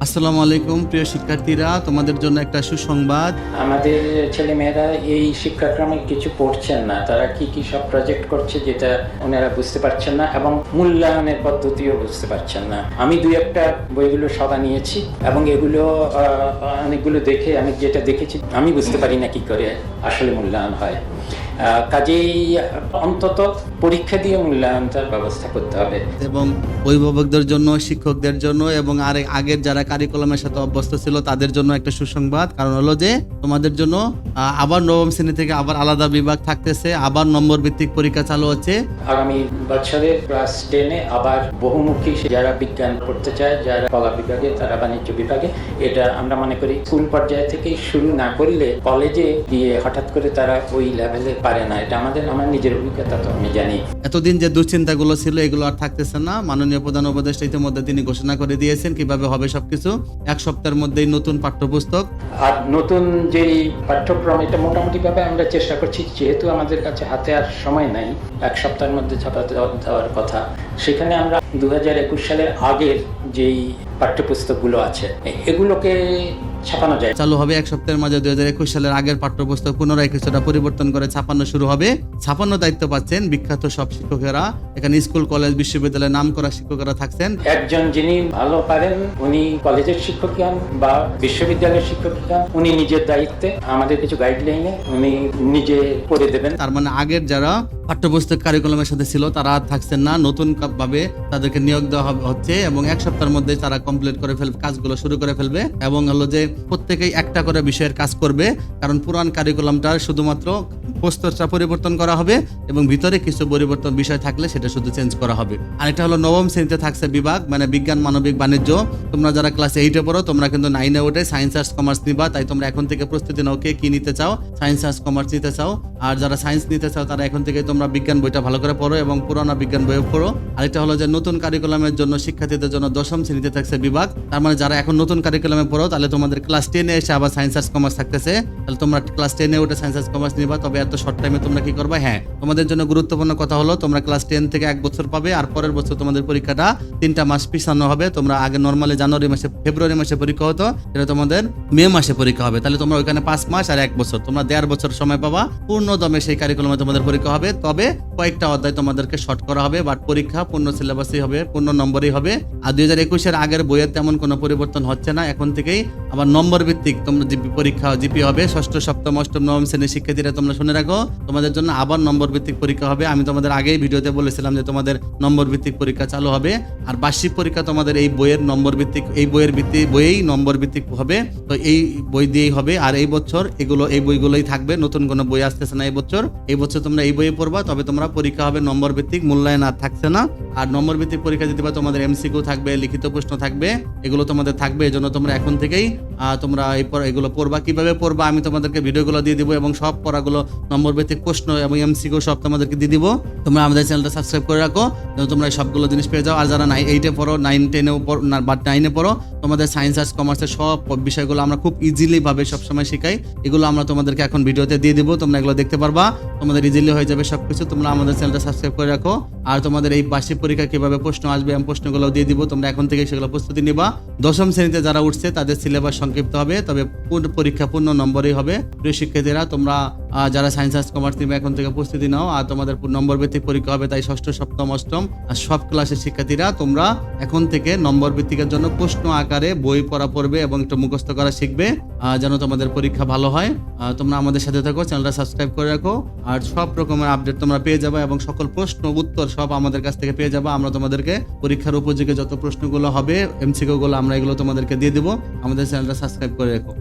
আসসালামু আলাইকুম, প্রিয় শিক্ষার্থীরা। তোমাদের জন্য একটা সুসংবাদ। আমাদের ছেলেমেয়েরা এই শিক্ষাক্রমে কিছু পড়ছেন না। তারা কি কি সব প্রজেক্ট করছে যেটা ওনারা বুঝতে পারছেন না এবং মূল্যায়নের পদ্ধতিও বুঝতে পারছেন না। আমি দুই একটা বইগুলো সবা নিয়েছি এবং এগুলো অনেকগুলো দেখে আমি যেটা দেখেছি, আমি বুঝতে পারি না কি করে আসলে মূল্যায়ন হয়। কাজেই অন্তত পরীক্ষা দিয়ে মূল্যায়নটার ব্যবস্থা করতে হবে। এবং অভিভাবকদের জন্য শিক্ষকদের জন্য এবং আর আগের যারা কারিকুলামের সাথে অভ্যস্ত ছিল তাদের জন্য একটা সুসংবাদ। কারণ হলো যে তোমাদের জন্য আবার নবম শ্রেণি থেকে আবার আলাদা বিভাগ থাকতেছে আবার নম্বর ভিত্তিক পরীক্ষা চালু হচ্ছে। আগামী বছরে ক্লাস টেনে আবার বহুমুখী যারা বিজ্ঞান পড়তে চায় যারা কলা বিভাগে তারা বাণিজ্য বিভাগে এটা আমরা মনে করি স্কুল পর্যায়ে থেকেই শুরু না করলে কলেজে গিয়ে হঠাৎ করে তারা ওই লেভেলে পারে না এটা আমাদের আমার নিজের অভিজ্ঞতা তো আমি জানি। এতদিন যে দুশ্চিন্তাগুলো ছিল এগুলো আর থাকতেছে না। মাননীয় প্রধান উপদেষ্টা ইতিমধ্যে তিনি ঘোষণা করে দিয়েছেন কীভাবে হবে সবকিছু। এক সপ্তাহের মধ্যেই নতুন পাঠ্যপুস্তক। আর নতুন যেই পাঠ্যক্রম এটা মোটামুটি ভাবে আমরা চেষ্টা করছি যেহেতু আমাদের কাছে হাতে আর সময় নাই এক সপ্তাহের মধ্যে ছাপাতে দেওয়ার কথা। সেখানে আমরা দু হাজার একুশ সালের আগের যেই পাঠ্যপুস্তকগুলো আছে এগুলোকে ছাপানো যায়। চালু হবে এক সপ্তাহের মাঝে দুই হাজার একুশ সালের আগের পাঠ্যপুস্তক। পুনরায় কিছুটা পরিবর্তন করে ছাপানো শুরু হবে। ছাপানো দায়িত্ব পাচ্ছেন বিখ্যাত সব শিক্ষকেরা। এখানে স্কুল কলেজ বিশ্ববিদ্যালয়ের নাম করা শিক্ষকেরা থাকছেন। একজন যিনি ভালো পারেন উনি কলেজের শিক্ষক হন বা বিশ্ববিদ্যালয়ের শিক্ষক হন উনি নিজের দায়িত্বে। আমাদের কিছু গাইডলাইনে উনি নিজে করে দেবেন। তার মানে আগের যারা পাঠ্যপুস্তক কারিকুলামের সাথে ছিল, তারা আর থাকছেন না। নতুন ভাবে তাদেরকে নিয়োগ দেওয়া হচ্ছে এবং এক সপ্তাহের মধ্যে তারা কমপ্লিট করে ফেলবে কাজগুলো শুরু করে ফেলবে এবং হলো যে প্রত্যেকেই একটা করে বিষয়ের কাজ করবে, কারণ পুরান কারিকুলামটা শুধুমাত্র প্রস্তরটা পরিবর্তন করা হবে এবং ভিতরে কিছু পরিবর্তন বিষয় থাকলে সেটা শুধু চেঞ্জ করা হবে। আরেকটা হলো নবম শ্রেণীতে থাকছে বিভাগ মানে বিজ্ঞান, মানবিক, বাণিজ্য। তোমরা যারা ক্লাস এইটে পড়ো, তোমরা কিন্তু নাইনে ওঠে সায়েন্স আর্টস কমার্স নিবা, তাই তোমরা এখন থেকে প্রস্তুতি নাও, কে কি নিতে চাও? সায়েন্স আর্টস কমার্স নিতে চাও। আর যারা সায়েন্স নিতে চাও, তারা এখন থেকে তোমরা বিজ্ঞান বইটা ভালো করে পড়ো এবং পুরোনো বিজ্ঞান বইও পড়ো। আরেকটা হলো যে নতুন কারিকুলামের জন্য শিক্ষার্থীদের জন্য দশম শ্রেণীতে থাকছে বিভাগ। তার মানে যারা এখন নতুন কারিকুলামে পড়ো, তাহলে তোমাদের ক্লাস টেনে এসে আবার সায়েন্স আর্টস কমার্স থাকতেছে। তাহলে তোমরা ক্লাস টেনে উঠে সায়েন্স আর্টস কমার্স নিবা, তবে এত শর্ট টাইমে তোমরা কি করবে? হ্যাঁ তোমাদের জন্য গুরুত্বপূর্ণ কথা হলো, তোমরা ক্লাস টেন থেকে এক বছর পাবে, আর পরের বছর তোমাদের পরীক্ষাটা তিনটা মাস পিছানো হবে। তোমরা আগে নর্মালি জানুয়ারি মাসে, ফেব্রুয়ারি মাসে পরীক্ষা হতো এটা তোমাদের মে মাসে পরীক্ষা হবে। তাহলে তোমরা ওইখানে পাঁচ মাস আর এক বছর। তোমরা দেড় বছর সময় পাবা পূর্ণ দমে সেই কারিকুলামে তোমাদের পরীক্ষা হবে। তবে কয়েকটা অধ্যায় তোমাদেরকে শর্ট করা হবে বাট পরীক্ষা পূর্ণ সিলেবাসই হবে, পূর্ণ নম্বরই হবে। আর দুই হাজার একুশের আগের বইয়ের তেমন কোনো পরিবর্তন হচ্ছে না। এখন থেকেই আবার নম্বর ভিত্তিক তোমরা জিপি পরীক্ষা, জিপি হবে। ষষ্ঠ, সপ্তম, অষ্টম, নবম শ্রেণির শিক্ষার্থীরা তোমরা শুনে রাখো। তোমাদের জন্য আবার নম্বর ভিত্তিক পরীক্ষা হবে। আমি তোমাদের আগেই ভিডিওতে বলেছিলাম যে তোমাদের নম্বর ভিত্তিক পরীক্ষা চালু হবে। আর বার্ষিক পরীক্ষা তোমাদের এই বইয়ের নম্বর ভিত্তিক, এই বইয়ের ভিত্তি বইয়েই নম্বর ভিত্তিক হবে। তো এই বই দিয়েই হবে। আর এই বছর এগুলো, এই বইগুলোই থাকবে। নতুন কোনো বই আসতেছে না এই বছর। এই বছর তোমরা এই বইয়ে পড়বা। তবে তোমরা পরীক্ষা হবে নম্বর ভিত্তিক মূল্যায়ন আর থাকছে না। আর নম্বর ভিত্তিক পরীক্ষা দিতে পারো, তোমাদের এমসিকিউ থাকবে, লিখিত প্রশ্ন থাকবে, এগুলো তোমাদের থাকবে, এই জন্য তোমরা এখন থেকেই তোমরা এই এগুলো পড়বা। কীভাবে পড়বা, আমি তোমাদেরকে ভিডিওগুলো দিয়ে দিব এবং সব পড়াগুলো, নম্বর ভিত্তিক প্রশ্ন এবং এমসিকিউ সব তোমাদেরকে দিয়ে দিব। তোমরা আমাদের চ্যানেলটা সাবস্ক্রাইব করে রাখো তোমরা এই সবগুলো জিনিস পেয়ে যাও। আর যারা নাই এইটে পড়ো নাইন টেনেও পড়ো বা নাইনে পড়ো, তোমাদের সায়েন্স আর্টস কমার্সের সব বিষয়গুলো আমরা খুব ইজিলি ভাবে সবসময় শেখাই। এগুলো আমরা তোমাদেরকে এখন ভিডিওতে দিয়ে দিব, তোমরা এগুলো দেখতে পারবা। তোমাদের ইজিলি হয়ে যাবে সবকিছু, তোমরা আমাদের চ্যানেলটা সাবস্ক্রাইব করে রাখো। আর তোমাদের এই বার্ষিক পরীক্ষা কীভাবে প্রশ্ন আসবে আমি প্রশ্নগুলো দিয়ে দিব। তোমরা এখন থেকে সেগুলো প্রস্তুতি নিবা। দশম শ্রেণীতে যারা উঠছে, তাদের সিলেবাস সংক্ষিপ্ত হবে, তবে পরীক্ষা পূর্ণ নম্বরই হবে। প্রিয় শিক্ষার্থীরা, তোমরা যারা সায়েন্স আর্টস কমার্স নিবে, এখন থেকে প্রস্তুতি নাও। আর তোমাদের নম্বর ভিত্তিক পরীক্ষা হবে, তাই ষষ্ঠ, সপ্তম, অষ্টম আর সব ক্লাসের শিক্ষার্থীরা, তোমরা এখন থেকে নম্বর ভিত্তিকের জন্য প্রশ্ন আকারে বই পড়া পড়বে এবং একটু মুখস্থ করা শিখবে যেন তোমাদের পরীক্ষা ভালো হয়। তোমরা আমাদের সাথে থাকো চ্যানেলটা সাবস্ক্রাইব করে রাখো। আর সব রকমের আপডেট তোমরা পেয়ে যাবে এবং সকল প্রশ্ন, উত্তর সব আমাদের কাছ থেকে পেয়ে যাবে, আমরা তোমাদেরকে পরীক্ষার উপযোগী যত প্রশ্নগুলো হবে এমসিকিউগুলো আমরা এগুলো তোমাদেরকে দিয়ে দেবো। আমাদের চ্যানেলটা সাবস্ক্রাইব করে রাখো।